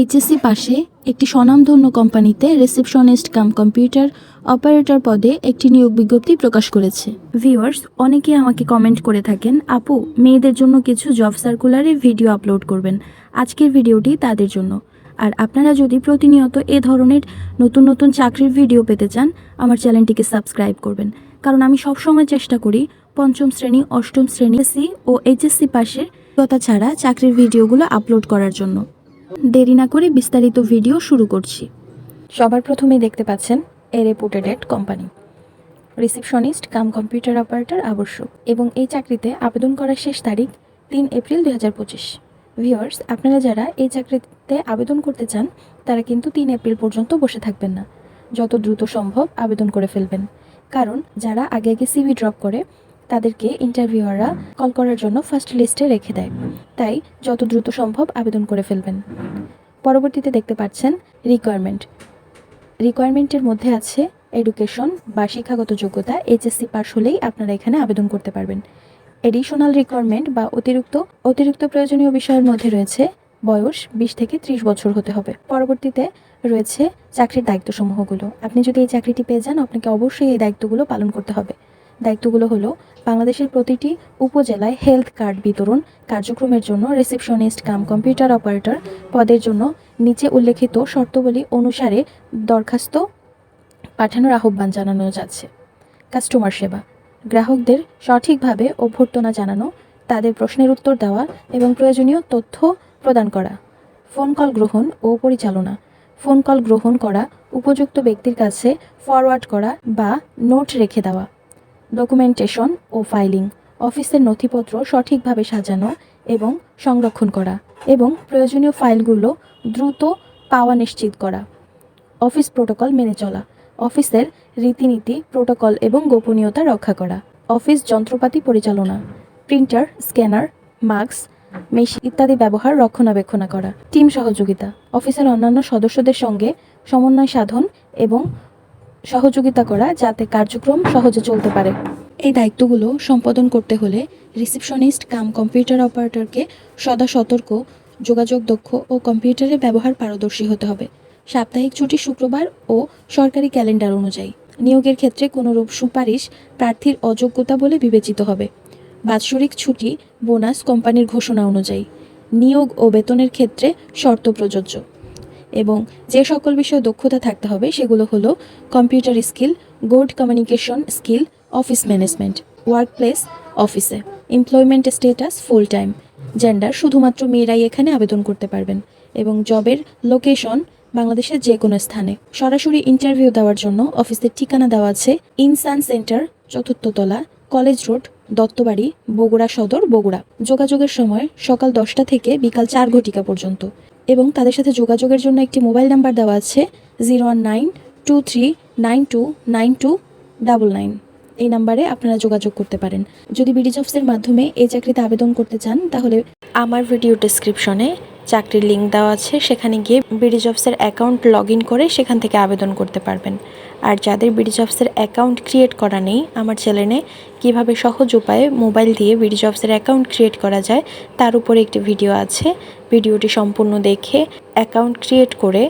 HSC পাশে একটি স্বনামধন্য কোম্পানিতে রিসেপশনিস্ট কাম কম্পিউটার অপারেটর পদে একটি নিয়োগ বিজ্ঞপ্তি প্রকাশ করেছে। ভিউয়ার্স, অনেকে আমাকে কমেন্ট করে থাকেন, আপু, মেয়েদের জন্য কিছু জব সার্কুলারে ভিডিও আপলোড করবেন। আজকের ভিডিওটি তাদের জন্য। আর আপনারা যদি প্রতিনিয়ত এ ধরনের নতুন নতুন চাকরির ভিডিও পেতে চান, আমার চ্যানেলটিকে সাবস্ক্রাইব করবেন। কারণ আমি সবসময় চেষ্টা করি পঞ্চম শ্রেণি, অষ্টম শ্রেণি এসসি ও এইচএসসি পাশের কথা ছাড়া চাকরির ভিডিওগুলো আপলোড করার জন্য। দেরি না করে বিস্তারিত ভিডিও শুরু করছি। সবার প্রথমেই দেখতে পাচ্ছেন a reputed company receptionist cum computer operator আবশ্যক। এবং এই চাকরিতে আবেদন করার শেষ তারিখ তিন এপ্রিল দুই হাজার পঁচিশ। ভিওয়ার্স আপনারা যারা এই চাকরিতে আবেদন করতে চান, তারা কিন্তু তিন এপ্রিল পর্যন্ত বসে থাকবেন না। যত দ্রুত সম্ভব আবেদন করে ফেলবেন। কারণ, যারা আগে আগে সিভি ড্রপ করে তাদেরকে ইন্টারভিউয়াররা কল করার জন্য ফার্স্ট লিস্টে রেখে দেয়। তাই যত দ্রুত সম্ভব আবেদন করে ফেলবেন। পরবর্তীতে দেখতে পাচ্ছেন রিকোয়ারমেন্ট রিকোয়ারমেন্টের মধ্যে আছে এডুকেশন বা শিক্ষাগত যোগ্যতা এইচএসসি পাস হলেই আপনারা এখানে আবেদন করতে পারবেন। এডিশনাল রিকোয়ারমেন্ট বা অতিরিক্ত অতিরিক্ত প্রয়োজনীয় বিষয়ের মধ্যে রয়েছে বয়স বিশ থেকে ত্রিশ বছর হতে হবে। পরবর্তীতে রয়েছে চাকরির দায়িত্বসমূহগুলো। আপনি যদি এই চাকরিটি পেয়ে যান, আপনাকে অবশ্যই এই দায়িত্বগুলো পালন করতে হবে। দায়িত্বগুলো হলো বাংলাদেশের প্রতিটি উপজেলায় হেলথ কার্ড বিতরণ, কার্যক্রমের জন্য রিসেপশনিস্ট, কাম কম্পিউটার অপারেটর, পদের জন্য নিচে উল্লেখিত শর্তাবলী অনুসারে দরখাস্ত পাঠানোর আহ্বান জানানো যাচ্ছে। কাস্টমার সেবা, গ্রাহকদের সঠিকভাবে অভ্যর্থনা জানানো, তাদের প্রশ্নের উত্তর দেওয়া এবং প্রয়োজনীয় তথ্য প্রদান করা, ফোন কল গ্রহণ ও পরিচালনা, ফোন কল গ্রহণ করা, উপযুক্ত ব্যক্তির কাছে ফরওয়ার্ড করা বা নোট রেখে দেওয়া ডকুমেন্টেশন ও ফাইলিং অফিসের নথিপত্র সঠিকভাবে সাজানো এবং সংরক্ষণ করা এবং প্রয়োজনীয় ফাইলগুলো দ্রুত পাওয়া নিশ্চিত করা। অফিস প্রোটোকল মেনে চলা, অফিসের রীতিনীতি, প্রোটোকল এবং গোপনীয়তা রক্ষা করা, অফিস যন্ত্রপাতি পরিচালনা, প্রিন্টার, স্ক্যানার, মাস্ক, মেশিন ইত্যাদি ব্যবহার রক্ষণাবেক্ষণা করা, টিম সহযোগিতা, অফিসের অন্যান্য সদস্যদের সঙ্গে সমন্বয় সাধন এবং সহযোগিতা করা যাতে কার্যক্রম সহজে চলতে পারে। এই দায়িত্বগুলো সম্পাদন করতে হলে রিসেপশনিস্ট কাম কম্পিউটার অপারেটরকে সদা সতর্ক, যোগাযোগ দক্ষ ও কম্পিউটারের ব্যবহার পারদর্শী হতে হবে। সাপ্তাহিক ছুটি শুক্রবার ও সরকারি ক্যালেন্ডার অনুযায়ী। নিয়োগের ক্ষেত্রে কোনোরূপ সুপারিশ প্রার্থীর অযোগ্যতা বলে বিবেচিত হবে। বাৎসরিক ছুটি, বোনাস কোম্পানির ঘোষণা অনুযায়ী। নিয়োগ ও বেতনের ক্ষেত্রে শর্ত প্রযোজ্য। এবং যে সকল বিষয়ে দক্ষতা থাকতে হবে সেগুলো হলো computer skill good communication skill office management workplace অফিসে employment status full time gender শুধুমাত্র মেয়েরাই এখানে আবেদন করতে পারবেন। এবং জবের লোকেশন বাংলাদেশের যে কোনো স্থানে। সরাসরি ইন্টারভিউ দেওয়ার জন্য অফিসের ঠিকানা দেওয়া আছে ইনসান সেন্টার চতুর্থ তলা কলেজ রোড, দত্তবাড়ি, বগুড়া সদর, বগুড়া। যোগাযোগের সময় সকাল দশটা থেকে বিকাল চার ঘটিকা পর্যন্ত। এবং তাদের সাথে যোগাযোগের জন্য একটি মোবাইল নাম্বার দেওয়া আছে zero one nine two three nine two nine two double nine. এই নাম্বারে আপনারা যোগাযোগ করতে পারেন। যদি বিডি জবসের মাধ্যমে এই চাকরিতে আবেদন করতে চান, তাহলে আমার ভিডিও ডেসক্রিপশনে চাকরির লিঙ্ক দেওয়া আছে, সেখানে গিয়ে বিডি জবসের অ্যাকাউন্ট লগ করে সেখান থেকে আবেদন করতে পারবেন। আর যাদের বিডি জবসের অ্যাকাউন্ট ক্রিয়েট করা নেই, আমার চ্যানেলে কীভাবে সহজ উপায়ে মোবাইল দিয়ে বিডি জবসের অ্যাকাউন্ট ক্রিয়েট করা যায়, তার উপরে একটি ভিডিও আছে। ভিডিওটি সম্পূর্ণ দেখে অ্যাকাউন্ট ক্রিয়েট করে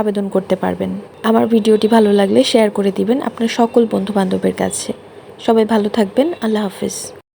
আবেদন করতে পারবেন। আমার ভিডিওটি ভালো লাগলে শেয়ার করে দিবেন আপনার সকল বন্ধু বান্ধবের কাছে। সবাই ভালো থাকবেন, আল্লাহ হাফিজ।